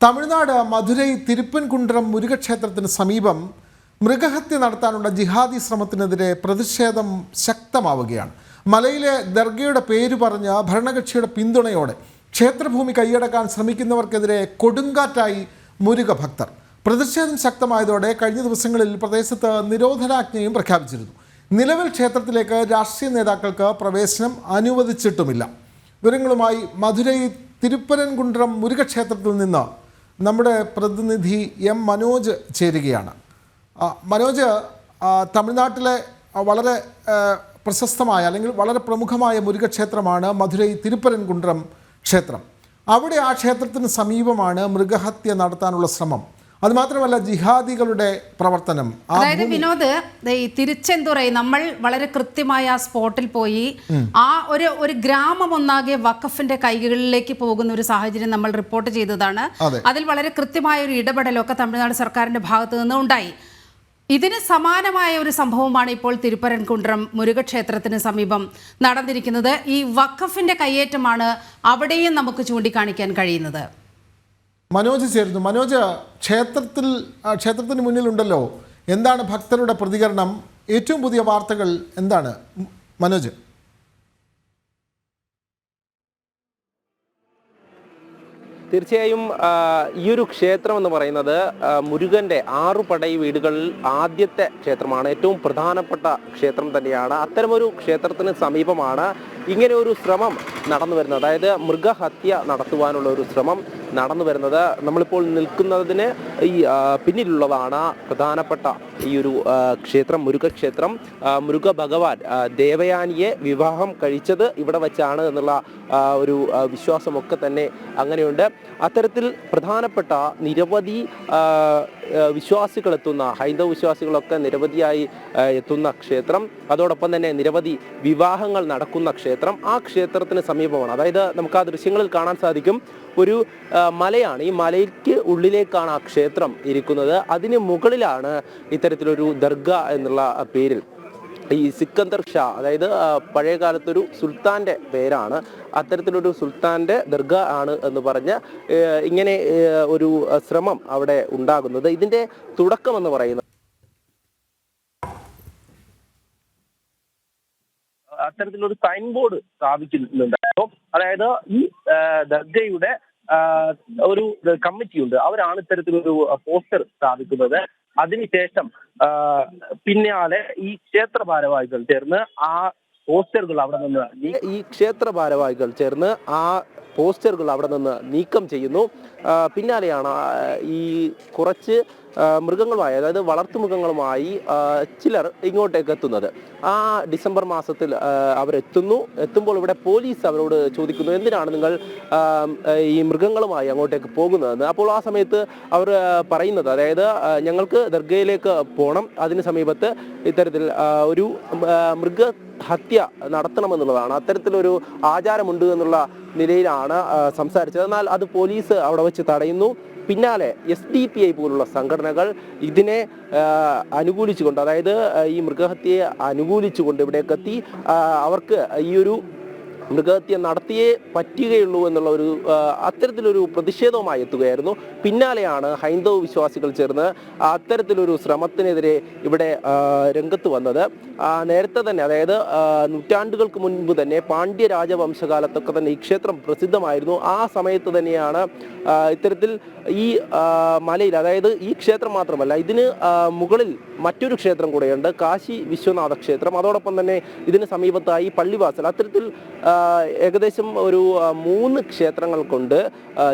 തമിഴ്നാട് മധുരൈ തിരുപ്പൻകുണ്ട്രം മുരുകക്ഷേത്രത്തിന് സമീപം മൃഗഹത്യ നടത്താനുള്ള ജിഹാദി ശ്രമത്തിനെതിരെ പ്രതിഷേധം ശക്തമാവുകയാണ്. മലയിലെ ദർഗയുടെ പേര് പറഞ്ഞ് ഭരണകക്ഷിയുടെ പിന്തുണയോടെ ക്ഷേത്രഭൂമി കൈയടക്കാൻ ശ്രമിക്കുന്നവർക്കെതിരെ കൊടുങ്കാറ്റായി മുരുക ഭക്തർ പ്രതിഷേധം ശക്തമായതോടെ കഴിഞ്ഞ ദിവസങ്ങളിൽ പ്രദേശത്ത് നിരോധനാജ്ഞയും പ്രഖ്യാപിച്ചിരുന്നു. നിലവിൽ ക്ഷേത്രത്തിലേക്ക് രാഷ്ട്രീയ നേതാക്കൾക്ക് പ്രവേശനം അനുവദിച്ചിട്ടുമില്ല. വിവരങ്ങളുമായി മധുരൈ തിരുപ്പരൻകുണ്ട്രം മുരുകക്ഷേത്രത്തിൽ നിന്ന് നമ്മുടെ പ്രതിനിധി എം മനോജ് ചേരുകയാണ്. മനോജ് തമിഴ്നാട്ടിലെ വളരെ പ്രശസ്തമായ അല്ലെങ്കിൽ വളരെ പ്രമുഖമായ മുരുകക്ഷേത്രമാണ് മധുരൈ തിരുപ്പരൻകുണ്ട്രം ക്ഷേത്രം. അവിടെ ആ ക്ഷേത്രത്തിന് സമീപമാണ് മൃഗഹത്യ നടത്താനുള്ള ശ്രമം. അതുമാത്രമല്ല ജിഹാദികളുടെ പ്രവർത്തനം. അതായത് വിനോദ് ഈ തിരുച്ചെന്തുറൈ നമ്മൾ വളരെ കൃത്യമായ ആ സ്പോട്ടിൽ പോയി ആ ഒരു ഒരു ഗ്രാമം ഒന്നാകെ വഖഫിന്റെ കൈകളിലേക്ക് പോകുന്ന ഒരു സാഹചര്യം നമ്മൾ റിപ്പോർട്ട് ചെയ്തതാണ്. അതിൽ വളരെ കൃത്യമായ ഒരു ഇടപെടലൊക്കെ തമിഴ്നാട് സർക്കാരിന്റെ ഭാഗത്തു നിന്ന് ഉണ്ടായി. ഇതിന് സമാനമായ ഒരു സംഭവമാണ് ഇപ്പോൾ തിരുപ്പരൻകുണ്ട്രം മുരുകക്ഷേത്രത്തിന് സമീപം നടന്നിരിക്കുന്നത്. ഈ വഖഫിന്റെ കയ്യേറ്റമാണ് അവിടെയും നമുക്ക് ചൂണ്ടിക്കാണിക്കാൻ കഴിയുന്നത്. മനോജ് ചേരുന്നു. മനോജ് ക്ഷേത്രത്തിൽ ക്ഷേത്രത്തിന് മുന്നിലുണ്ടല്ലോ. എന്താണ് ഭക്തരുടെ പ്രതികരണം? ഏറ്റവും പുതിയ വാർത്തകൾ എന്താണ്? മനോജ്. തീർച്ചയായും ഈ ഒരു ക്ഷേത്രം എന്ന് പറയുന്നത് മുരുകന്റെ ആറു പടൈ വീടുകളിൽ ആദ്യത്തെ ക്ഷേത്രമാണ്. ഏറ്റവും പ്രധാനപ്പെട്ട ക്ഷേത്രം തന്നെയാണ്. അത്തരമൊരു ക്ഷേത്രത്തിന് സമീപമാണ് ഇങ്ങനെ ഒരു ശ്രമം നടന്നു വരുന്നത്. അതായത് മൃഗഹത്യ നടത്തുവാനുള്ള ഒരു ശ്രമം നടന്നു വരുന്നത്. നമ്മളിപ്പോൾ നിൽക്കുന്നതിന് ഈ പിന്നിലുള്ളതാണ് പ്രധാനപ്പെട്ട ഈ ഒരു ക്ഷേത്രം മുരുകക്ഷേത്രം. ആ, മുരുക ഭഗവാൻ ദേവയാനിയെ വിവാഹം കഴിച്ചത് ഇവിടെ വെച്ചാണ് എന്നുള്ള ഒരു വിശ്വാസമൊക്കെ തന്നെ അങ്ങനെയുണ്ട്. അത്തരത്തിൽ പ്രധാനപ്പെട്ട നിരവധി വിശ്വാസികൾ എത്തുന്ന ഹൈന്ദവ വിശ്വാസികളൊക്കെ നിരവധിയായി എത്തുന്ന ക്ഷേത്രം. അതോടൊപ്പം തന്നെ നിരവധി വിവാഹങ്ങൾ നടക്കുന്ന ക്ഷേത്രം. ആ ക്ഷേത്രത്തിന് സമീപമാണ്. അതായത് നമുക്ക് ആ ദൃശ്യങ്ങളിൽ കാണാൻ സാധിക്കും ഒരു മലയാണ്. ഈ മലയ്ക്ക് ഉള്ളിലേക്കാണ് ആ ക്ഷേത്രം ഇരിക്കുന്നത്. അതിന് മുകളിലാണ് ഇത്തരത്തിലൊരു ദർഗ എന്നുള്ള പേരിൽ. ഈ സിക്കന്ദർ ഷാ അതായത് പഴയകാലത്തൊരു പഴയ കാലത്തൊരു സുൽത്താന്റെ പേരാണ്. അത്തരത്തിലൊരു സുൽത്താന്റെ ദർഗ ആണ് എന്ന് പറഞ്ഞ് ഇങ്ങനെ ഒരു ശ്രമം അവിടെ ഉണ്ടാകുന്നത്. ഇതിന്റെ തുടക്കമെന്ന് പറയുന്നത് അത്തരത്തിലൊരു സൈൻ ബോർഡ് സ്ഥാപിക്കുന്നുണ്ടായിരുന്നു അതായത് ഈ ദർഗയുടെ ഒരു കമ്മിറ്റിയുണ്ട് അവരാണ് ഇത്തരത്തിലൊരു പോസ്റ്റർ സ്ഥാപിക്കുന്നത്. അതിനുശേഷം പിന്നാലെ ഈ ക്ഷേത്ര ഭാരവാഹികൾ ചേർന്ന് ആ പോസ്റ്ററുകൾ അവിടെ നിന്ന് ഈ ക്ഷേത്ര ഭാരവാഹികൾ ചേർന്ന് ആ പോസ്റ്ററുകൾ അവിടെ നിന്ന് നീക്കം ചെയ്യുന്നു. പിന്നാലെയാണ് ഈ കുറച്ച് മൃഗങ്ങളുമായി അതായത് വളർത്തു മൃഗങ്ങളുമായി ചിലർ ഇങ്ങോട്ടേക്ക് എത്തുന്നത്. ആ ഡിസംബർ മാസത്തിൽ അവരെത്തുന്നു. എത്തുമ്പോൾ ഇവിടെ പോലീസ് അവരോട് ചോദിക്കുന്നു എന്തിനാണ് നിങ്ങൾ ഈ മൃഗങ്ങളുമായി അങ്ങോട്ടേക്ക് പോകുന്നതെന്ന്. അപ്പോൾ ആ സമയത്ത് അവർ പറയുന്നത് അതായത് ഞങ്ങൾക്ക് ദർഗയിലേക്ക് പോകണം അതിന് സമീപത്ത് ഇത്തരത്തിൽ ഒരു മൃഗഹത്യ മൃഗ ഹത്യ നടത്തണമെന്നുള്ളതാണ്. അത്തരത്തിലൊരു ആചാരമുണ്ട് എന്നുള്ള നിലയിലാണ് ആ, സംസാരിച്ചത്. എന്നാൽ അത് പോലീസ് അവിടെ വെച്ച് തടയുന്നു. പിന്നാലെ എസ് ഡി പി ഐ പോലുള്ള സംഘടനകൾ ഇതിനെ അനുകൂലിച്ചുകൊണ്ട് അതായത് ഈ മൃഗഹത്യയെ അനുകൂലിച്ചുകൊണ്ട് ഇവിടേക്കെത്തി. അവർക്ക് ഈ ഒരു മൃഗഹത്യ നടത്തിയേ പറ്റുകയുള്ളൂ എന്നുള്ള ഒരു അത്തരത്തിലൊരു പ്രതിഷേധവുമായി എത്തുകയായിരുന്നു. പിന്നാലെയാണ് ഹൈന്ദവ വിശ്വാസികൾ ചേർന്ന് അത്തരത്തിലൊരു ശ്രമത്തിനെതിരെ ഇവിടെ രംഗത്ത് വന്നത്. നേരത്തെ തന്നെ അതായത് നൂറ്റാണ്ടുകൾക്ക് മുൻപ് തന്നെ പാണ്ഡ്യ രാജവംശകാലത്തൊക്കെ തന്നെ ഈ ക്ഷേത്രം പ്രസിദ്ധമായിരുന്നു. ആ സമയത്ത് തന്നെയാണ് ഇത്തരത്തിൽ ഈ മലയിൽ അതായത് ഈ ക്ഷേത്രം മാത്രമല്ല ഇതിന് മുകളിൽ മറ്റൊരു ക്ഷേത്രം കൂടെയുണ്ട് കാശി വിശ്വനാഥ ക്ഷേത്രം. അതോടൊപ്പം തന്നെ ഇതിന് സമീപത്തായി പള്ളിവാസൽ. അത്തരത്തിൽ ഏകദേശം ഒരു മൂന്ന് ക്ഷേത്രങ്ങൾ കൊണ്ട്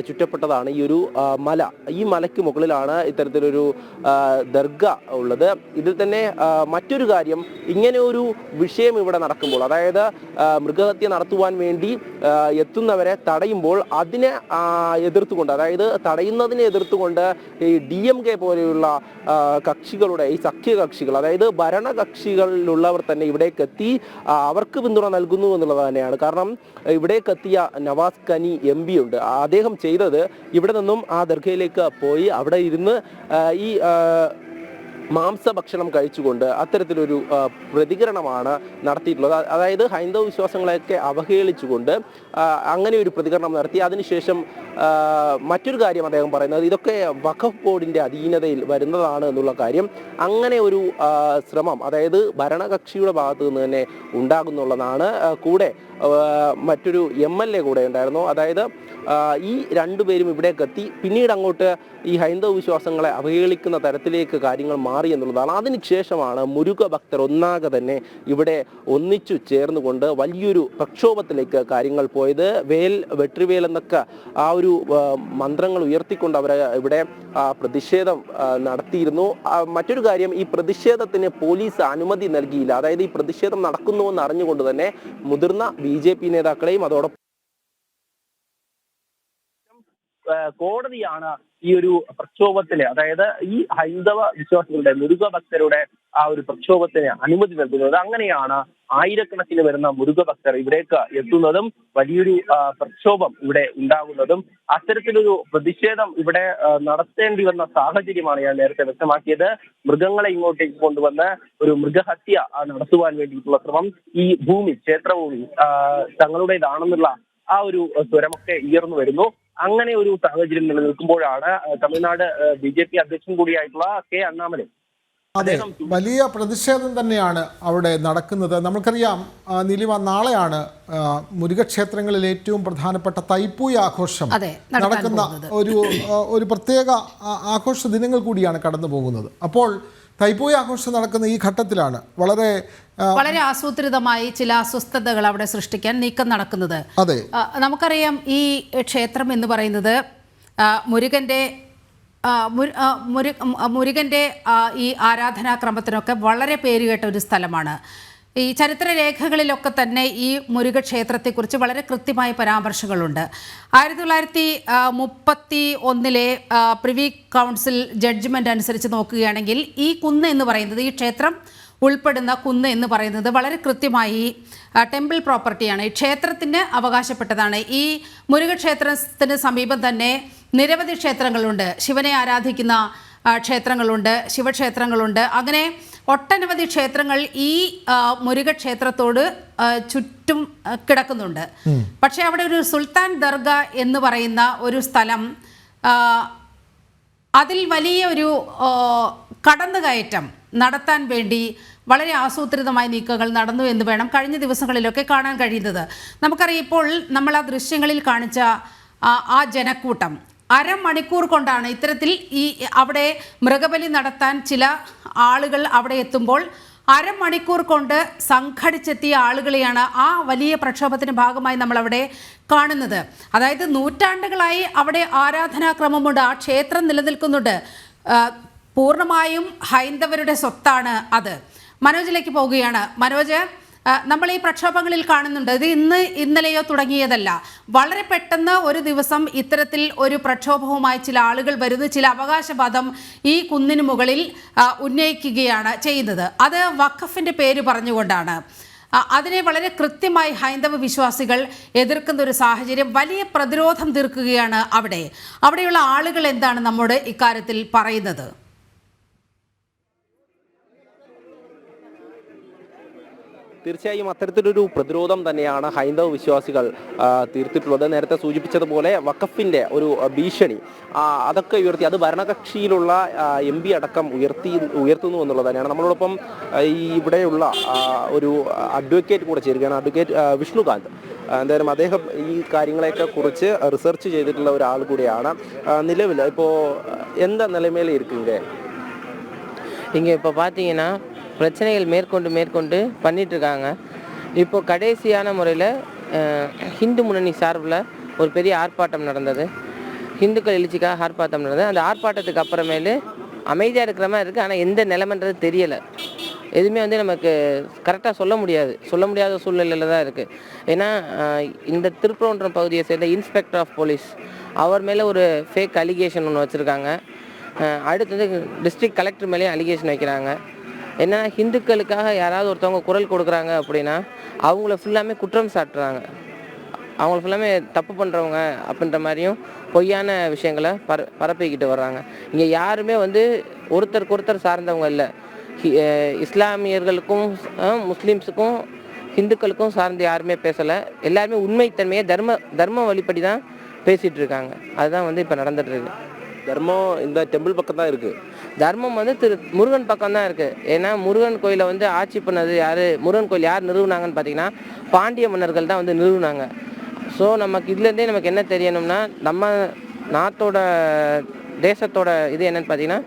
ചുറ്റപ്പെട്ടതാണ് ഈ ഒരു മല. ഈ മലയ്ക്ക് മുകളിലാണ് ഇത്തരത്തിലൊരു ദർഗ ഉള്ളത്. ഇതിൽ തന്നെ മറ്റൊരു കാര്യം ഇങ്ങനെ ഒരു വിഷയം ഇവിടെ നടക്കുമ്പോൾ അതായത് മൃഗഹത്യ നടത്തുവാൻ വേണ്ടി എത്തുന്നവരെ തടയുമ്പോൾ അതിനെ എതിർത്തുകൊണ്ട് അതായത് തടയുന്നതിനെ എതിർത്തുകൊണ്ട് ഈ ഡി എം കെ പോലെയുള്ള കക്ഷികളുടെ ഈ സഖ്യകക്ഷികൾ അതായത് ഭരണകക്ഷികളിലുള്ളവർ തന്നെ ഇവിടേക്ക് എത്തി അവർക്ക് പിന്തുണ നൽകുന്നു എന്നുള്ളത് തന്നെയാണ്. കാരണം ഇവിടേക്ക് എത്തിയ നവാസ് കനി എം പി ഉണ്ട്. അദ്ദേഹം ചെയ്തത് ഇവിടെ നിന്നും ആ ദർഗയിലേക്ക് പോയി. അവിടെ ഇരുന്ന് ഈ മാംസഭക്ഷണം കഴിച്ചുകൊണ്ട് അത്തരത്തിലൊരു പ്രതികരണമാണ് നടത്തിയിട്ടുള്ളത്. അതായത് ഹൈന്ദവ വിശ്വാസങ്ങളെയൊക്കെ അവഹേളിച്ചുകൊണ്ട് അങ്ങനെ ഒരു പ്രതികരണം നടത്തി. അതിനുശേഷം മറ്റൊരു കാര്യം അദ്ദേഹം പറയുന്നത് ഇതൊക്കെ വഖഫ് ബോർഡിന്റെ അധീനതയിൽ വരുന്നതാണ് എന്നുള്ള കാര്യം. അങ്ങനെ ഒരു ശ്രമം അതായത് ഭരണകക്ഷിയുടെ ഭാഗത്ത് നിന്ന് തന്നെ ഉണ്ടാകുന്നുള്ളതാണ്. കൂടെ മറ്റൊരു എം എൽ എ കൂടെ ഉണ്ടായിരുന്നു. അതായത് ഈ രണ്ടുപേരും ഇവിടേക്കെത്തി. പിന്നീട് അങ്ങോട്ട് ഈ ഹൈന്ദവ വിശ്വാസങ്ങളെ അവഹേളിക്കുന്ന തരത്തിലേക്ക് കാര്യങ്ങൾ മാറി. എന്നുള്ളതാണ്. അതിനുശേഷമാണ് മുരുക ഭക്തർ ഒന്നാകെ തന്നെ ഇവിടെ ഒന്നിച്ചു ചേർന്നുകൊണ്ട് വലിയൊരു പ്രക്ഷോഭത്തിലേക്ക് കാര്യങ്ങൾ പോയത്. വേൽ വെട്രിവേൽ എന്നൊക്കെ ആ ഒരു മന്ത്രങ്ങൾ ഉയർത്തിക്കൊണ്ട് അവർ ഇവിടെ പ്രതിഷേധം നടത്തിയിരുന്നു. മറ്റൊരു കാര്യം ഈ പ്രതിഷേധത്തിന് പോലീസ് അനുമതി നൽകിയില്ല. അതായത് ഈ പ്രതിഷേധം നടക്കുന്നുവെന്ന് അറിഞ്ഞുകൊണ്ട് തന്നെ മുതിർന്ന ബി നേതാക്കളെയും അതോടൊപ്പം കോടതിയാണ് ഈ ഒരു പ്രക്ഷോഭത്തിന് അതായത് ഈ ഹൈന്ദവ വിശ്വാസികളുടെ മുരുക ഭക്തരുടെ ആ ഒരു പ്രക്ഷോഭത്തിന് അനുമതി നൽകുന്നത്. അങ്ങനെയാണ് ആയിരക്കണക്കിന് വരുന്ന മുരുക ഭക്തർ ഇവിടേക്ക് എത്തുന്നതും വലിയൊരു പ്രക്ഷോഭം ഇവിടെ ഉണ്ടാകുന്നതും അത്തരത്തിലൊരു പ്രതിഷേധം ഇവിടെ നടത്തേണ്ടി വന്ന സാഹചര്യമാണ് ഞാൻ നേരത്തെ വ്യക്തമാക്കിയത്. മൃഗങ്ങളെ ഇങ്ങോട്ടേക്ക് കൊണ്ടുവന്ന് ഒരു മൃഗഹത്യ നടത്തുവാൻ വേണ്ടിയിട്ടുള്ള ശ്രമം ഈ ഭൂമി ക്ഷേത്രഭൂമി തങ്ങളുടേതാണെന്നുള്ള ആ ഒരു സ്വരമൊക്കെ ഉയർന്നു വരുന്നു. അങ്ങനെ ഒരു സാഹചര്യം നിലനിൽക്കുമ്പോഴാണ് തമിഴ്നാട് ബി ജെ പി അധ്യക്ഷൻ കൂടിയായിട്ടുള്ള കെ അണ്ണാമലൻ അതെ വലിയ പ്രതിഷേധം തന്നെയാണ് അവിടെ നടക്കുന്നത്. നമുക്കറിയാം നീലിമ നാളെയാണ് മുരുകക്ഷേത്രങ്ങളിൽ ഏറ്റവും പ്രധാനപ്പെട്ട തൈപ്പൂയ ആഘോഷം നടക്കുന്ന ഒരു ഒരു പ്രത്യേക ആഘോഷ ദിനങ്ങൾ കൂടിയാണ് കടന്നു പോകുന്നത് അപ്പോൾ തൈപ്പൂയ ആഘോഷം നടക്കുന്ന ഈ ഘട്ടത്തിലാണ്. വളരെ വളരെ ആസൂത്രിതമായി ചില അസ്വസ്ഥതകൾ അവിടെ സൃഷ്ടിക്കാൻ നീക്കം നടക്കുന്നത്. അതെ. നമുക്കറിയാം ഈ ക്ഷേത്രം എന്ന് പറയുന്നത് മുരുകന്റെ മുരുകന്റെ മുരുകന്റെ ഈ ആരാധനാക്രമത്തിനൊക്കെ വളരെ പേരുകേട്ട ഒരു സ്ഥലമാണ്. ഈ ചരിത്രരേഖകളിലൊക്കെ തന്നെ ഈ മുരുക ക്ഷേത്രത്തെക്കുറിച്ച് വളരെ കൃത്യമായ പരാമർശങ്ങളുണ്ട്. ആയിരത്തി തൊള്ളായിരത്തി മുപ്പത്തി ഒന്നിലെ പ്രിവി കൗൺസിൽ ജഡ്ജ്മെന്റ് അനുസരിച്ച് നോക്കുകയാണെങ്കിൽ ഈ കുന്ന് എന്ന് പറയുന്നത് ഈ ക്ഷേത്രം ഉൾപ്പെടുന്ന കുന്ന് എന്ന് പറയുന്നത് വളരെ കൃത്യമായി ടെമ്പിൾ പ്രോപ്പർട്ടിയാണ് ഈ ക്ഷേത്രത്തിന് അവകാശപ്പെട്ടതാണ്. ഈ മുരുകക്ഷേത്രത്തിന് സമീപം തന്നെ നിരവധി ക്ഷേത്രങ്ങളുണ്ട്. ശിവനെ ആരാധിക്കുന്ന ക്ഷേത്രങ്ങളുണ്ട് ശിവക്ഷേത്രങ്ങളുണ്ട്. അങ്ങനെ ഒട്ടനവധി ക്ഷേത്രങ്ങൾ ഈ മുരുക ക്ഷേത്രത്തോട് ചുറ്റും കിടക്കുന്നുണ്ട്. പക്ഷേ അവിടെ ഒരു സുൽത്താൻ ദർഗ എന്ന് പറയുന്ന ഒരു സ്ഥലം അതിൽ വലിയ ഒരു കടന്നുകയറ്റം നടത്താൻ വേണ്ടി വളരെ ആസൂത്രിതമായ നീക്കങ്ങൾ നടന്നു എന്ന് വേണം കഴിഞ്ഞ ദിവസങ്ങളിലൊക്കെ കാണാൻ കഴിയുന്നത്. നമുക്കറിയാം ഇപ്പോൾ നമ്മൾ ആ ദൃശ്യങ്ങളിൽ കാണിച്ച ആ ജനക്കൂട്ടം അരമണിക്കൂർ കൊണ്ടാണ് ഇത്തരത്തിൽ ഈ അവിടെ മൃഗബലി നടത്താൻ ചില ആളുകൾ അവിടെ എത്തുമ്പോൾ അരമണിക്കൂർ കൊണ്ട് സംഘടിച്ചെത്തിയ ആളുകളെയാണ് ആ വലിയ പ്രക്ഷോഭത്തിന്റെ ഭാഗമായി നമ്മൾ അവിടെ കാണുന്നത്. അതായത് നൂറ്റാണ്ടുകളായി അവിടെ ആരാധനാക്രമമുണ്ട് ആ ക്ഷേത്രം നിലനിൽക്കുന്നുണ്ട്. പൂർണമായും ഹൈന്ദവരുടെ സ്വത്താണ് അത്. മനോജിലേക്ക് പോവുകയാണ്. മനോജ് നമ്മൾ ഈ പ്രക്ഷോഭങ്ങളിൽ കാണുന്നുണ്ട്. ഇത് ഇന്ന് ഇന്നലെയോ തുടങ്ങിയതല്ല. വളരെ പെട്ടെന്ന് ഒരു ദിവസം ഇത്തരത്തിൽ ഒരു പ്രക്ഷോഭവുമായി ചില ആളുകൾ വരുന്നു. ചില അവകാശവാദം ഈ കുന്നിന് മുകളിൽ ഉന്നയിക്കുകയാണ് ചെയ്യുന്നത്. അത് വഖഫിന്റെ പേര് പറഞ്ഞുകൊണ്ടാണ്. അതിനെ വളരെ കൃത്യമായി ഹൈന്ദവ വിശ്വാസികൾ എതിർക്കുന്ന ഒരു സാഹചര്യം വലിയ പ്രതിരോധം തീർക്കുകയാണ് അവിടെ. അവിടെയുള്ള ആളുകൾ എന്താണ് നമ്മോട് ഇക്കാര്യത്തിൽ പറയുന്നത്? തീർച്ചയായും അത്തരത്തിലൊരു പ്രതിരോധം തന്നെയാണ് ഹൈന്ദവ വിശ്വാസികൾ ആ, തീർത്തിട്ടുള്ളത് നേരത്തെ സൂചിപ്പിച്ചതുപോലെ വഖഫിന്റെ ഒരു ആ, ഭീഷണി ആ, അതൊക്കെ ഉയർത്തി അത് ഭരണകക്ഷിയിലുള്ള എം പി അടക്കം ഉയർത്തി ഉയർത്തുന്നു എന്നുള്ളത് തന്നെയാണ് നമ്മളോടൊപ്പം ആ, ഈ ഇവിടെയുള്ള ആ, ഒരു അഡ്വക്കേറ്റ് കൂടെ ചേരുകയാണ് അഡ്വക്കേറ്റ് ആ, വിഷ്ണുകാന്ത് ആ, എന്തായാലും അദ്ദേഹം ഈ കാര്യങ്ങളെയൊക്കെ കുറിച്ച് റിസർച്ച് ചെയ്തിട്ടുള്ള ഒരാൾ കൂടിയാണ് ആ, നിലവിൽ ഇപ്പോൾ എന്ത നിലമേലെ இருக்குங்க இங்கே இப்போ பார்த்தீங்கன்னா பிரச்சனைகள் மேற்கொண்டு மேற்கொண்டு பண்ணிட்டு இருக்காங்க இப்போ கடைசியான முறையில் ஹிந்து முன்னணி சார்பில் ஒரு பெரிய ஆர்ப்பாட்டம் நடந்தது. ஹிந்துக்கள் எழுச்சிக்காக ஆர்ப்பாட்டம் நடந்தது. அந்த ஆர்ப்பாட்டத்துக்கு அப்புறமேலு அமைதியாக இருக்கிற மாதிரி இருக்குது ஆனால் எந்த நிலமன்றது தெரியலை. எதுவுமே வந்து நமக்கு கரெக்டாக சொல்ல முடியாது. சொல்ல முடியாத சூழ்நிலையில் தான் இருக்குது ஏன்னா இந்த திருப்பரங்குன்றம் பகுதியை சேர்ந்த இன்ஸ்பெக்டர் ஆஃப் போலீஸ் அவர் மேலே ஒரு ஃபேக் அலிகேஷன் ஒன்று வச்சுருக்காங்க. அடுத்தது டிஸ்ட்ரிக்ட் கலெக்டர் மேலேயும் அலிகேஷன் வைக்கிறாங்க. என்னன்னா ஹிந்துக்களுக்காக யாராவது ஒருத்தவங்க குரல் கொடுக்குறாங்க அப்படின்னா அவங்கள ஃபுல்லாமே குற்றம் சாட்டுறாங்க. அவங்கள ஃபுல்லாமே தப்பு பண்ணுறவங்க அப்படின்ற மாதிரியும் பொய்யான விஷயங்களை பர பரப்பிக்கிட்டு வர்றாங்க. இங்கே யாருமே வந்து ஒருத்தருக்கு ஒருத்தர் சார்ந்தவங்க இல்லை. இஸ்லாமியர்களுக்கும் முஸ்லீம்ஸுக்கும் ஹிந்துக்களுக்கும் சார்ந்து யாருமே பேசலை. எல்லாருமே உண்மைத்தன்மையை தர்ம தர்ம வழிப்படி தான் பேசிகிட்டு இருக்காங்க. அதுதான் வந்து இப்போ நடந்துட்டு தர்மம் இந்த டெம்பிள் பக்கம் தான் இருக்கு. தர்மம் வந்து திரு முருகன் பக்கம் தான் இருக்குது ஏன்னா முருகன் கோயிலை வந்து ஆட்சி பண்ணது யார் முருகன் கோயில் யார் நிறுவினாங்கன்னு பார்த்தீங்கன்னா பாண்டிய மன்னர்கள் தான் வந்து நிறுவினாங்க. ஸோ நமக்கு இதுலேருந்தே நமக்கு என்ன தெரியணும்னா நம்ம நாட்டோட தேசத்தோட இது என்னன்னு பார்த்தீங்கன்னா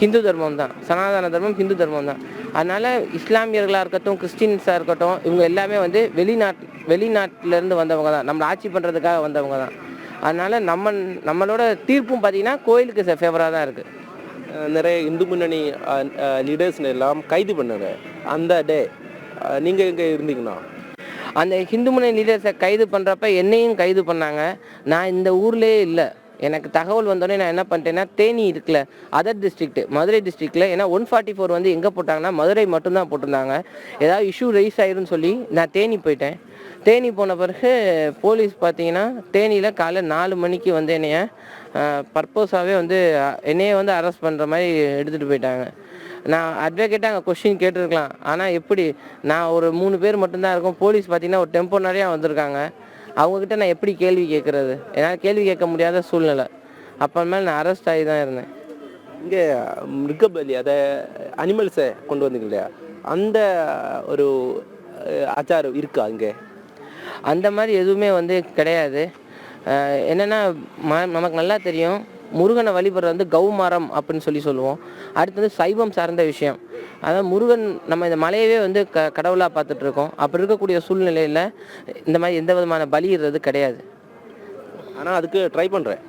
ஹிந்து தர்மம் தான். சனாதன தர்மம் ஹிந்து தர்மம் தான். அதனால் இஸ்லாமியர்களாக இருக்கட்டும் கிறிஸ்டின்ஸாக இருக்கட்டும் இவங்க எல்லாமே வந்து வெளிநாட் வெளிநாட்டிலேருந்து வந்தவங்க தான். நம்மளை ஆட்சி பண்ணுறதுக்காக வந்தவங்க தான். அதனால் நம்ம நம்மளோட தீர்ப்பும் பார்த்தீங்கன்னா கோயிலுக்கு ஃபேவராக தான் இருக்குது நிறைய இந்து முன்னணி லீடர்ஸ் எல்லாம் கைது பண்ணாங்க அந்த டே நீங்க எங்க இருந்தீங்கன்னா? அந்த ஹிந்து முனை லீடர்ஸை கைது பண்ணுறப்ப என்னையும் கைது பண்ணாங்க. நான் இந்த ஊர்லேயே இல்லை. எனக்கு தகவல் வந்தோடனே நான் என்ன பண்ணிட்டேன்னா தேனி இருக்குல்ல அதர் டிஸ்ட்ரிக்ட் மதுரை டிஸ்ட்ரிக்டில் ஏன்னா ஒன் ஃபார்ட்டி ஃபோர் வந்து எங்கே போட்டாங்கன்னா மதுரை மட்டும்தான் போட்டிருந்தாங்க. ஏதாவது இஷ்யூ ரைஸ் ஆயிரும்னு சொல்லி நான் தேனி போயிட்டேன். தேனி போன பிறகு போலீஸ் பார்த்தீங்கன்னா தேனியில் காலை நாலு மணிக்கு வந்து என்னைய பர்பஸாகவே வந்து என்னையே வந்து அரெஸ்ட் பண்ணுற மாதிரி எடுத்துகிட்டு போயிட்டாங்க. நான் அட்வொகேட்டாக அங்கே கொஸ்டின் கேட்டிருக்கலாம். ஆனால் எப்படி நான் ஒரு மூணு பேர் மட்டும்தான் இருக்கோம். போலீஸ் பார்த்தீங்கன்னா ஒரு டெம்போ நிறையா வந்திருக்காங்க. அவங்கக்கிட்ட நான் எப்படி கேள்வி கேட்குறது என்னால் கேள்வி கேட்க முடியாத சூழ்நிலை. அப்புறமேல நான் அரெஸ்ட் ஆகி தான் இருந்தேன். இங்கே மிருகபலி அதை அனிமல்ஸை கொண்டு வந்தீங்க இல்லையா? அந்த ஒரு அச்சாரம் இருக்கா இங்கே? அந்த மாதிரி எதுவுமே வந்து கிடையாது. என்னன்னா நமக்கு நல்லா தெரியும் முருகனை வழிபடுறது வந்து கௌமாரம் அப்படின்னு சொல்லி சொல்லுவோம். அடுத்தது சைவம் சார்ந்த விஷயம். அதாவது முருகன் நம்ம இந்த மலையவே வந்து க கடவுளாக பார்த்துட்டு இருக்கோம் அப்படி இருக்கக்கூடிய சூழ்நிலையில் இந்த மாதிரி எந்த விதமான பலியிடுறது கிடையாது. ஆனால் அதுக்கு ட்ரை பண்ணுறேன்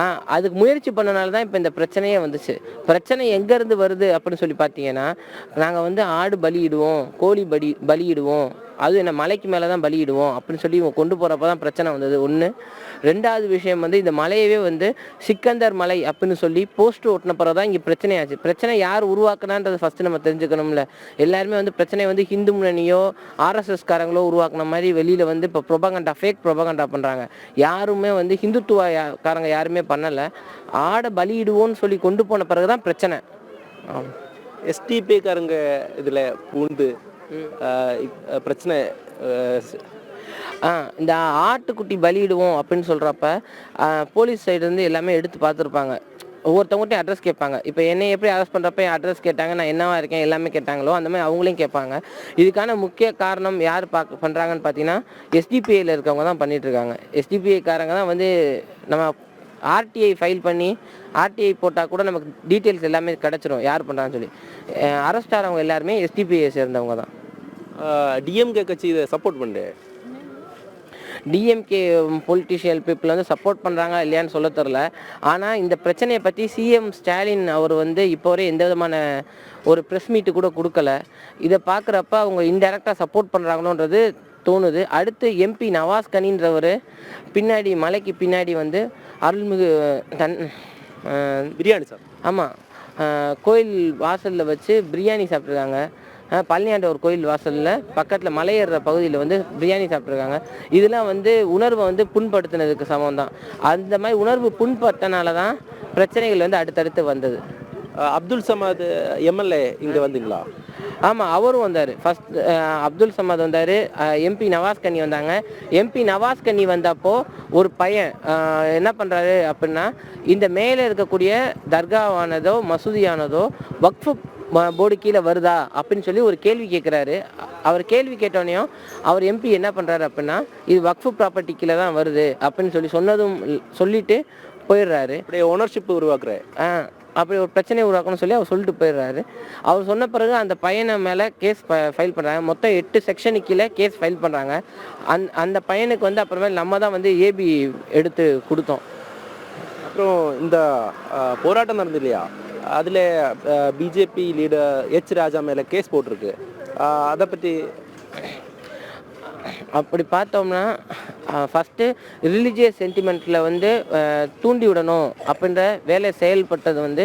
ஆ அதுக்கு முயற்சி பண்ணனால தான் இப்போ இந்த பிரச்சனையே வந்துச்சு. பிரச்சனை எங்கேருந்து வருது அப்படின்னு சொல்லி பார்த்தீங்கன்னா நாங்கள் வந்து ஆடு பலியிடுவோம் கோழி பலி பலியிடுவோம். அது என்ன மலைக்கு மேலே தான் பலியிடுவோம் அப்படின்னு சொல்லி இவங்க கொண்டு போகிறப்ப தான் பிரச்சனை வந்தது. ஒன்று ரெண்டாவது விஷயம் வந்து இந்த மலையவே வந்து சிக்கந்தர் மலை அப்படின்னு சொல்லி போஸ்ட் ஓட்டின பிறகு தான் இங்கே பிரச்சனையாச்சு. பிரச்சனை யார் உருவாக்குனான்றது ஃபஸ்ட்டு நம்ம தெரிஞ்சுக்கணும்ல. எல்லாருமே வந்து பிரச்சனை வந்து ஹிந்து முன்னணியோ ஆர்எஸ்எஸ் காரங்களோ உருவாக்குன மாதிரி வெளியில் வந்து இப்போ ப்ரொபகண்டா ஃபேக் ப்ரொபகண்டா பண்ணுறாங்க யாருமே வந்து ஹிந்துத்துவ யா- காரங்க யாருமே பண்ணலை. ஆடை பலியிடுவோன்னு சொல்லி கொண்டு போன பிறகு தான் பிரச்சனை. ஆமா. எஸ்டிபிக்காரங்க இதில் பூந்து பிரச்சனை ஆ இந்த ஆட்டுக்குட்டி பலியிடுவோம் அப்படின்னு சொல்கிறப்ப போலீஸ் சைடுலேருந்து எல்லாமே எடுத்து பார்த்துருப்பாங்க. ஒவ்வொருத்தவங்ககிட்டையும் அட்ரஸ் கேட்பாங்க. இப்போ என்னை எப்படி அரெஸ்ட் பண்ணுறப்ப என் அட்ரஸ் கேட்டாங்க நான் என்னவா இருக்கேன் எல்லாமே கேட்டாங்களோ அந்த மாதிரி அவங்களையும் கேட்பாங்க. இதுக்கான முக்கிய காரணம் யார் பார்க்க பண்ணுறாங்கன்னு பார்த்தீங்கன்னா எஸ்டிபிஐயில் இருக்கவங்க தான் பண்ணிகிட்ருக்காங்க எஸ்டிபிஐக்காரங்க தான் வந்து நம்ம ஆர்டிஐ ஃபைல் பண்ணி ஆர்டிஐ போட்டால் கூட நமக்கு டீட்டெயில்ஸ் எல்லாமே கிடச்சிரும். யார் பண்ணுறான்னு சொல்லி. அரெஸ்ட் ஆகிறவங்க எல்லாருமே எஸ்டிபிஐ சேர்ந்தவங்க தான். டிஎம்கே கட்சி இதை சப்போர்ட் பண்ணு டிஎம்கே பொலிட்டிஷியல் பீப்புள் வந்து சப்போர்ட் பண்ணுறாங்க இல்லையான்னு சொல்ல தெரில ஆனால் இந்த பிரச்சனையை பற்றி சிஎம் ஸ்டாலின் அவர் வந்து இப்போ வரை எந்த விதமான ஒரு ப்ரெஸ் மீட்டு கூட கொடுக்கல. இதை பார்க்குறப்ப அவங்க இன்டெரக்டாக சப்போர்ட் பண்ணுறாங்களோன்றது தோணுது. அடுத்து எம்பி நவாஸ் கனின்றவர் பின்னாடி மலைக்கு பின்னாடி வந்து அருள்மிகு தன் பிரியாணி சார் ஆமாம் கோயில் வாசலில் வச்சு பிரியாணி சாப்பிட்ருக்காங்க பழனியாண்டவர் கோயில் வாசலில் பக்கத்தில் மலையேறுற பகுதியில் வந்து பிரியாணி சாப்பிட்ருக்காங்க இதெல்லாம் வந்து உணர்வை வந்து புண்படுத்தினதுக்கு சமம் தான் அந்த மாதிரி உணர்வு புண்பட்டனால தான் பிரச்சனைகள் வந்து அடுத்தடுத்து வந்தது. அப்துல் சமாத் எம்எல்ஏ இங்கே வந்தீங்களா? ஆமாம் அவரும் வந்தார். ஃபஸ்ட் அப்துல் சமாத் வந்தார். எம்பி நவாஸ் கனி வந்தாங்க. எம்பி நவாஸ் கனி வந்தப்போ ஒரு பையன் என்ன பண்ணுறாரு அப்படின்னா இந்த மேலே இருக்கக்கூடிய தர்காவானதோ மசூதியானதோ வக்ஃபு போர்டு கீழே வருதா அப்படின்னு சொல்லி ஒரு கேள்வி கேட்குறாரு அவர் கேள்வி கேட்டோடனையும் அவர் எம்பி என்ன பண்ணுறாரு அப்படின்னா இது வக்ஃபு ப்ராப்பர்ட்டி கீழே தான் வருது அப்படின்னு சொல்லி சொன்னதும் சொல்லிட்டு போயிடுறாரு. அப்படியே ஓனர்ஷிப் உருவாக்குறேன் ஆ அப்படி ஒரு பிரச்சனையை உருவாக்கணும்னு சொல்லி அவர் சொல்லிட்டு போயிடுறாரு. அவர் சொன்ன பிறகு அந்த பையனை மேலே கேஸ் ஃபைல் பண்ணுறாங்க மொத்தம் எட்டு செக்ஷனுக்கு கீழே கேஸ் ஃபைல் பண்ணுறாங்க அந் அந்த பையனுக்கு வந்து அப்புறமேல் நம்ம தான் வந்து ஏபி எடுத்து கொடுத்தோம். அப்புறம் இந்த போராட்டம் நடந்தது இல்லையா? அதில் பிஜேபி லீடர் எச் ராஜா மேலே கேஸ் போட்டிருக்கு. அதை பற்றி அப்படி பார்த்தோம்னா ஃபஸ்ட்டு ரிலீஜியஸ் சென்டிமெண்ட்டில் வந்து தூண்டி விடணும் அப்படின்ற வேலை செயல்பட்டது வந்து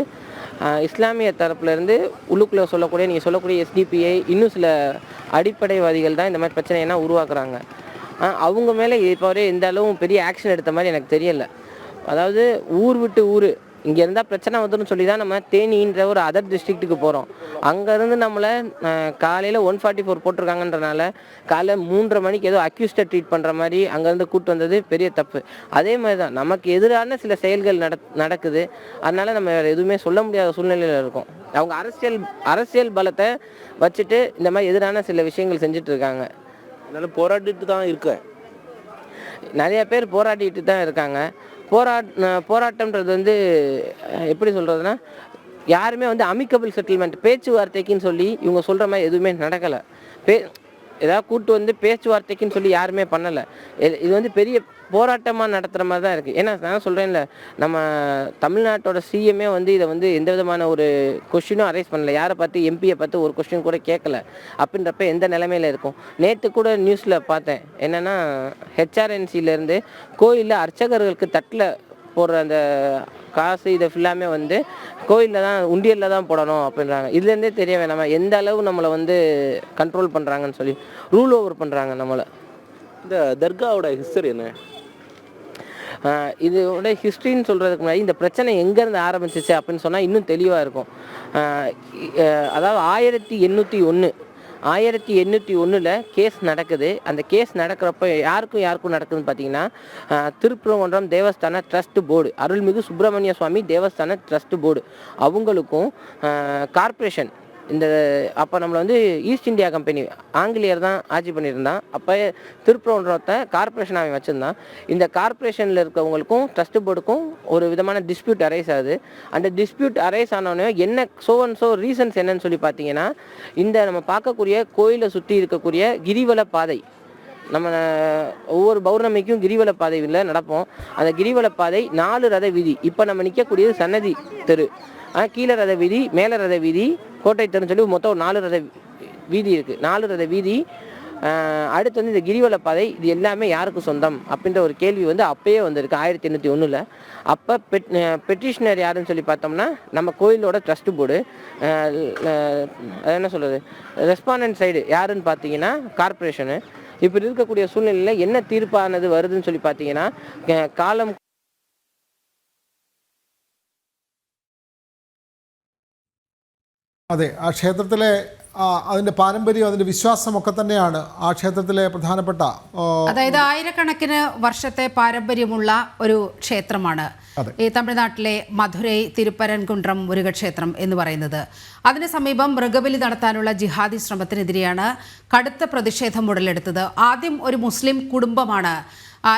இஸ்லாமிய தரப்புலேருந்து உள்ளுக்குள்ளே சொல்லக்கூடிய நீங்கள் சொல்லக்கூடிய எஸ்டிபிஐ இன்னும் சில அடிப்படைவாதிகள் தான் இந்த மாதிரி பிரச்சனையெல்லாம் உருவாக்குறாங்க. அவங்க மேலே இப்போ வரை எந்த அளவும் பெரிய ஆக்ஷன் எடுத்த மாதிரி எனக்கு தெரியலை. அதாவது ஊர் விட்டு ஊர் இங்கே இருந்தால் பிரச்சனை வந்துடும் சொல்லி தான் நம்ம தேனின்ற ஒரு அதர் டிஸ்ட்ரிக்ட்டுக்கு போகிறோம் அங்கேருந்து நம்மளை காலையில் ஒன் ஃபார்ட்டி ஃபோர் போட்டிருக்காங்கன்றனால காலைல மூன்றரை மணிக்கு ஏதோ அக்யூஸ்டை ட்ரீட் பண்ணுற மாதிரி அங்கேருந்து கூட்டு வந்தது பெரிய தப்பு. அதே மாதிரி தான் நமக்கு எதிரான சில செயல்கள் நட நடக்குது. அதனால நம்ம வேறு எதுவுமே சொல்ல முடியாத சூழ்நிலையில் இருக்கோம். அவங்க அரசியல் அரசியல் பலத்தை வச்சுட்டு இந்த மாதிரி எதிரான சில விஷயங்கள் செஞ்சுட்டு இருக்காங்க. அதனால போராடிட்டு தான் இருக்கேன். நிறைய பேர் போராடிட்டு தான் இருக்காங்க. போராட் போராட்டம்ன்றது வந்து எப்படி சொல்கிறதுனா யாருமே வந்து அமிக்கபிள் செட்டில்மெண்ட் பேச்சுவார்த்தைக்குன்னு சொல்லி இவங்க சொல்கிற மாதிரி எதுவுமே நடக்கலை. பே ஏதாவது கூட்டு வந்து பேச்சுவார்த்தைக்குன்னு சொல்லி யாருமே பண்ணலை. இது வந்து பெரிய போராட்டமாக நடத்துகிற மாதிரி தான் இருக்குது ஏன்னா நான் சொல்கிறேன்ல நம்ம தமிழ்நாட்டோட சிஎம்ஏ வந்து இதை வந்து எந்த விதமான ஒரு கொஷினும் அரைஸ் பண்ணல. யாரை பார்த்து எம்பியை பார்த்து ஒரு கொஸ்டின் கூட கேட்கல. அப்படின்றப்ப எந்த நிலைமையில் இருக்கும்? நேற்று கூட நியூஸில் பார்த்தேன். என்னென்னா ஹெச்ஆர்என்சியிலேருந்து கோயிலில் அர்ச்சகர்களுக்கு தட்டில் போடுற அந்த காசு இதை ஃபுல்லாமே வந்து கோயிலில் தான் உண்டியலில் தான் போடணும் அப்படின்றாங்க. இதுலேருந்தே தெரிய வேணாமா? எந்த அளவு நம்மளை வந்து கண்ட்ரோல் பண்ணுறாங்கன்னு சொல்லி ரூல் ஓவர் பண்ணுறாங்க நம்மளை. இந்த தர்காவோட ஹிஸ்டரி என்ன? இதோட ஹிஸ்ட்ரின்னு சொல்கிறதுக்கு முன்னாடி இந்த பிரச்சனை எங்கேருந்து ஆரம்பிச்சிச்சு அப்படின்னு சொன்னால் இன்னும் தெளிவாக இருக்கும். அதாவது ஆயிரத்தி எண்ணூற்றி ஒன்று ஆயிரத்தி எண்ணூற்றி ஒன்றில் கேஸ் நடக்குது. அந்த கேஸ் நடக்கிறப்ப யாருக்கும் யாருக்கும் நடக்குதுன்னு பார்த்தீங்கன்னா ஆஹ் திருப்பரங்குன்றம் தேவஸ்தான ட்ரஸ்ட் போர்டு அருள்மிகு சுப்பிரமணிய சுவாமி தேவஸ்தான ட்ரஸ்ட் போர்டு அவங்களுக்கும் கார்ப்பரேஷன் இந்த அப்போ நம்மளை வந்து ஈஸ்ட் இந்தியா கம்பெனி ஆங்கிலேயர் தான் ஆட்சி பண்ணியிருந்தான். அப்போ திருப்பரங்குன்றத்தை கார்பரேஷன் அவன் வச்சுருந்தான். இந்த கார்பரேஷனில் இருக்கவங்களுக்கும் ட்ரஸ்ட் போர்டுக்கும் ஒரு விதமான டிஸ்பியூட் அரைஸ் ஆகுது. அந்த டிஸ்பியூட் அரைஸ் ஆனோடனே என்ன சோ அண்ட் சோ ரீசன்ஸ் என்னன்னு சொல்லி பார்த்தீங்கன்னா இந்த நம்ம பார்க்கக்கூடிய கோயிலை சுற்றி இருக்கக்கூடிய கிரிவல பாதை நம்ம ஒவ்வொரு பௌர்ணமிக்கும் கிரிவல பாதையில் நடப்போம். அந்த கிரிவல பாதை நாலு ரத வீதி. இப்போ நம்ம நிற்கக்கூடியது சன்னதி தெரு. ஆ, கீழே ரத வீதி மேலே ரத வீதி கோட்டை தெருன்னு சொல்லி மொத்தம் நாலு ரத வீதி இருக்குது நாலு ரத வீதி. அடுத்து வந்து இந்த கிரிவல பாதை இது எல்லாமே யாருக்கு சொந்தம்? அப்படின்ற ஒரு கேள்வி வந்து அப்பயே வந்திருக்கு ஆயிரத்தி எண்ணூற்றி ஒன்றில் அப்போ பெட் பெட்டிஷனர் யாருன்னு சொல்லி பார்த்தோம்னா நம்ம கோயிலோட ட்ரஸ்ட் போர்டு என்ன சொல்கிறது ரெஸ்பாண்டன்ட் சைடு யாருன்னு பார்த்தீங்கன்னா கார்ப்பரேஷனு இப்படி இருக்கக்கூடிய சூழ்நிலையில் என்ன தீர்ப்பானது வருதுன்னு சொல்லி பார்த்தீங்கன்னா காலம் അതെ ആ ക്ഷേത്രത്തിലെ അതിന്റെ പാരമ്പര്യവും അതിന്റെ വിശ്വാസം വിശ്വാസമൊക്കെ തന്നെയാണ് ആ ക്ഷേത്രത്തിലെ പ്രധാനപ്പെട്ട അതായത് ആയിരക്കണക്കിന് വർഷത്തെ പാരമ്പര്യമുള്ള ഒരു ക്ഷേത്രമാണ്. ഈ തമിഴ്നാട്ടിലെ മധുരൈ തിരുപ്പരൻകുണ്ട്രം മുരുകക്ഷേത്രം എന്ന് പറയുന്നത്. അതിന് സമീപം മൃഗബലി നടത്താനുള്ള ജിഹാദി ശ്രമത്തിനെതിരെയാണ് കടുത്ത പ്രതിഷേധം ഉടലെടുത്തത്. ആദ്യം ഒരു മുസ്ലിം കുടുംബമാണ്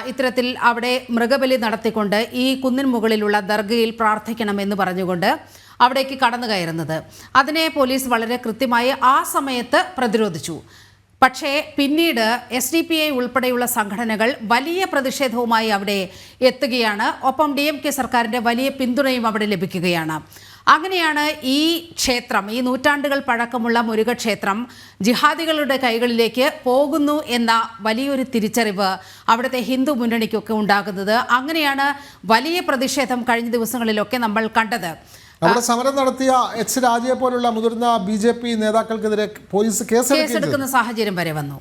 ഇത്തരത്തിൽ അവിടെ മൃഗബലി നടത്തിക്കൊണ്ട് ഈ കുന്നിൻ മുകളിലുള്ള ദർഗയിൽ പ്രാർത്ഥിക്കണം പ്രാർത്ഥിക്കണമെന്ന് പറഞ്ഞുകൊണ്ട് അവിടേക്ക് കടന്നു കയറുന്നത്. അതിനെ പോലീസ് വളരെ കൃത്യമായി ആ സമയത്ത് പ്രതിരോധിച്ചു. പക്ഷേ പിന്നീട് എസ് ഡി പി ഐ ഉൾപ്പെടെയുള്ള സംഘടനകൾ വലിയ പ്രതിഷേധവുമായി അവിടെ എത്തുകയാണ്. ഒപ്പം ഡി എം കെ സർക്കാരിന്റെ വലിയ പിന്തുണയും അവിടെ ലഭിക്കുകയാണ്. അങ്ങനെയാണ് ഈ ക്ഷേത്രം ഈ നൂറ്റാണ്ടുകൾ പഴക്കമുള്ള മുരുകക്ഷേത്രം ജിഹാദികളുടെ കൈകളിലേക്ക് പോകുന്നു എന്ന വലിയൊരു തിരിച്ചറിവ് അവിടുത്തെ ഹിന്ദു മുന്നണിക്കൊക്കെ ഉണ്ടാകുന്നത്. അങ്ങനെയാണ് വലിയ പ്രതിഷേധം കഴിഞ്ഞ ദിവസങ്ങളിലൊക്കെ നമ്മൾ കണ്ടത്. അവിടെ സമരം നടത്തിയ എച്ച് രാജയെ പോലുള്ള മുതിർന്ന ബി ജെ പി നേതാക്കൾക്കെതിരെ പോലീസ് കേസെടുക്കുന്ന സാഹചര്യം വരെ വന്നു.